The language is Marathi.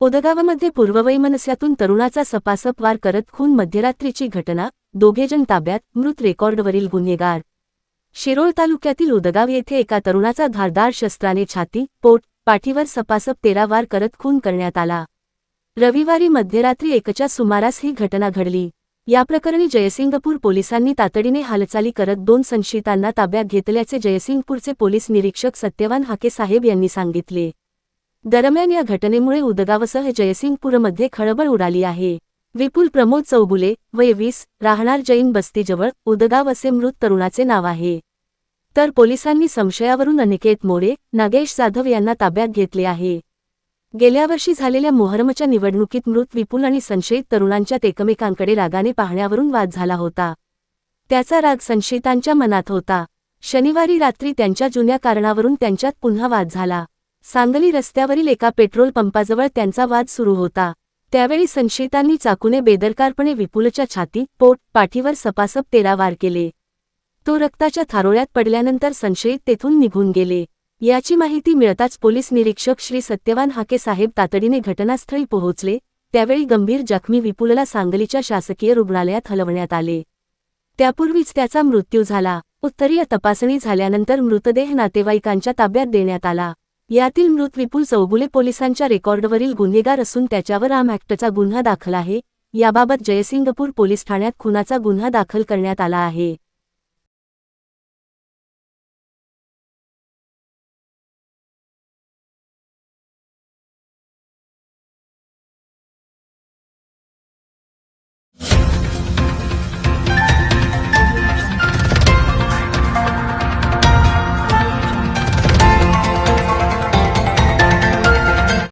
उदगावामध्ये पूर्ववैमनस्यातून तरुणाचा सपासप वार करत खून मध्यरात्रीची घटना दोघेजण ताब्यात मृत रेकॉर्डवरील गुन्हेगार. शिरोळ तालुक्यातील उदगाव येथे एका तरुणाचा धारदार शस्त्राने छाती पोट पाठीवर सपासप तेरा वार करत खून करण्यात आला. रविवारी मध्यरात्री एकच्या सुमारास ही घटना घडली. या प्रकरणी जयसिंगपूर पोलिसांनी तातडीने हालचाली करत दोन संशयितांना ताब्यात घेतल्याचे जयसिंगपूरचे पोलीस निरीक्षक सत्यवान हाके साहेब यांनी सांगितले. दरम्यान या घटनेमुळे उदगावसह जयसिंगपूरमध्ये खळबळ उडाली आहे. विपुल प्रमोद चौगुले वय वीस राहणार जैन बस्तीजवळ उदगाव असे मृत तरुणाचे नाव आहे. तर पोलिसांनी संशयावरून अनिकेत मोरे नागेश जाधव यांना ताब्यात घेतले आहे. गेल्या वर्षी झालेल्या मोहरमच्या निवडणुकीत मृत विपुल आणि संशयित तरुणांच्यात एकमेकांकडे रागाने पाहण्यावरून वाद झाला होता. त्याचा राग संशयितांच्या मनात होता. शनिवारी रात्री त्यांच्या जुन्या कारणावरून त्यांच्यात पुन्हा वाद झाला. सांगली रस्त्यावरील एका पेट्रोल पंपाजवळ त्यांचा वाद सुरू होता. त्यावेळी संशयितांनी चाकूने बेदरकारपणे विपुलच्या छाती पोट पाठीवर सपासप तेरा वार केले. तो रक्ताच्या थारोळ्यात पडल्यानंतर संशयित तेथून निघून गेले. याची माहिती मिळताच पोलीस निरीक्षक श्री सत्यवान हाके साहेब तातडीने घटनास्थळी पोहोचले. त्यावेळी गंभीर जखमी विपुलला सांगलीच्या शासकीय रुग्णालयात हलवण्यात आले. त्यापूर्वीच त्याचा मृत्यू झाला. उत्तरीय तपासणी झाल्यानंतर मृतदेह नातेवाईकांच्या ताब्यात देण्यात आला. यातील मृत विपुल चौगुले पोलिसांच्या रेकॉर्डवरील गुन्हेगार असून त्याच्यावर आम ॲक्टचा गुन्हा दाखल आहे. याबाबत जयसिंगपूर पोलीस ठाण्यात खुनाचा गुन्हा दाखल करण्यात आला आहे.